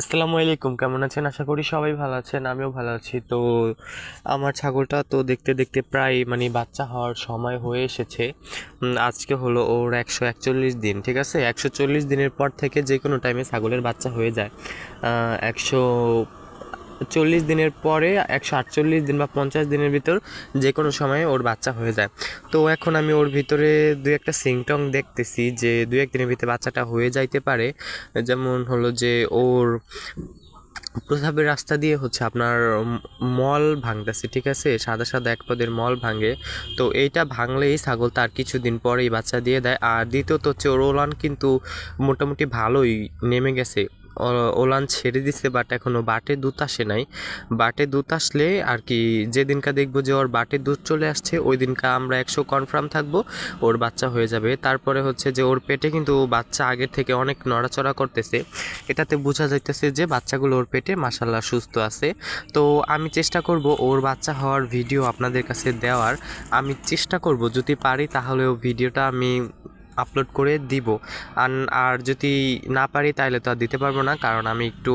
আসসালামু আলাইকুম, কেমন আছেন? আশা করি সবাই ভালো আছেন, আমিও ভালো আছি। তো আমার ছাগলটা তো দেখতে দেখতে প্রায় মানে বাচ্চা হওয়ার সময় হয়ে এসেছে। আজকে হলো ওর একশো একচল্লিশ দিন, ঠিক আছে? একশো চল্লিশ দিনের পর থেকে যে কোনো টাইমে ছাগলের বাচ্চা হয়ে যায়। একশো চল্লিশ দিনের পরে একশো আটচল্লিশ দিন বা পঞ্চাশ দিনের ভিতর যে কোনো সময়ে ওর বাচ্চা হয়ে যায়। তো এখন আমি ওর ভিতরে দু একটা সিংটং দেখতেছি যে দু একদিনের ভিতরে বাচ্চাটা হয়ে যাইতে পারে। যেমন হলো যে ওর প্রস্রাবের রাস্তা দিয়ে হচ্ছে আপনার মল ভাঙতেছে, ঠিক আছে? সাদা সাদা এক পদের মল ভাঙে। তো এইটা ভাঙলেই ছাগল তার কিছুদিন পরেই বাচ্চা দিয়ে দেয়। আর দ্বিতীয়ত হচ্ছে ওর ওলান কিন্তু মোটামুটি ভালোই নেমে গেছে। ওলান ছেড়ে দিছে বাট এখনও বাটে দুধ আসে নাই। বাটে দুধ আসলে আর কি, যেদিনকা দেখব যে ওর বাটে দুধ চলে আসছে ওই দিনকা আমরা একশো কনফার্ম থাকব, ওর বাচ্চা হয়ে যাবে। তারপরে হচ্ছে যে ওর পেটে কিন্তু বাচ্চা আগের থেকে অনেক নড়াচড়া করতেছে। এটাতে বোঝা যাইতেছে যে বাচ্চাগুলো ওর পেটে মাসাল্লাহ সুস্থ আছে। তো আমি চেষ্টা করব ওর বাচ্চা হওয়ার ভিডিও আপনাদের কাছে দেওয়ার। আমি চেষ্টা করব, যদি পারি তাহলে ভিডিওটা আমি আপলোড করে দিব। আর যদি না পারি তাহলে তো আর দিতে পারব না, কারণ আমি একটু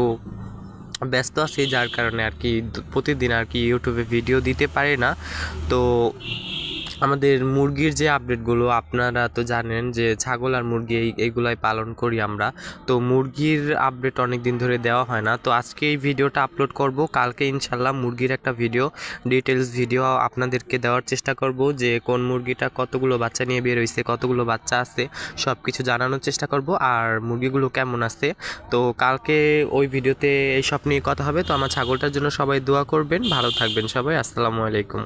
ব্যস্ত আছি, যার কারণে আর কি প্রতিদিন আর কি ইউটিউবে ভিডিও দিতে পারি না। তো আমাদের মুরগির যে আপডেটগুলো আপনারা তো জানেন যে ছাগল আর মুরগি এই, এইগুলাই পালন করি আমরা। তো মুরগির আপডেট অনেক দিন ধরে দেওয়া হয় না। তো আজকে এই ভিডিওটা আপলোড করব। কালকে ইনশাল্লাহ মুরগির একটা ভিডিও ডিটেলস ভিডিও আপনাদেরকে দেওয়ার চেষ্টা করব যে কোন মুরগিটা কতগুলো বাচ্চা নিয়ে বের হয়েছে কতগুলো বাচ্চা আছে সব কিছু জানানোর চেষ্টা করব। আর মুরগিগুলো কেমন আছে, তো কালকে ওই ভিডিওতে এইসব নিয়ে কথা হবে। তো আমার ছাগলটার জন্য সবাই দোয়া করবেন। ভালো থাকবেন সবাই। আসসালামু আলাইকুম।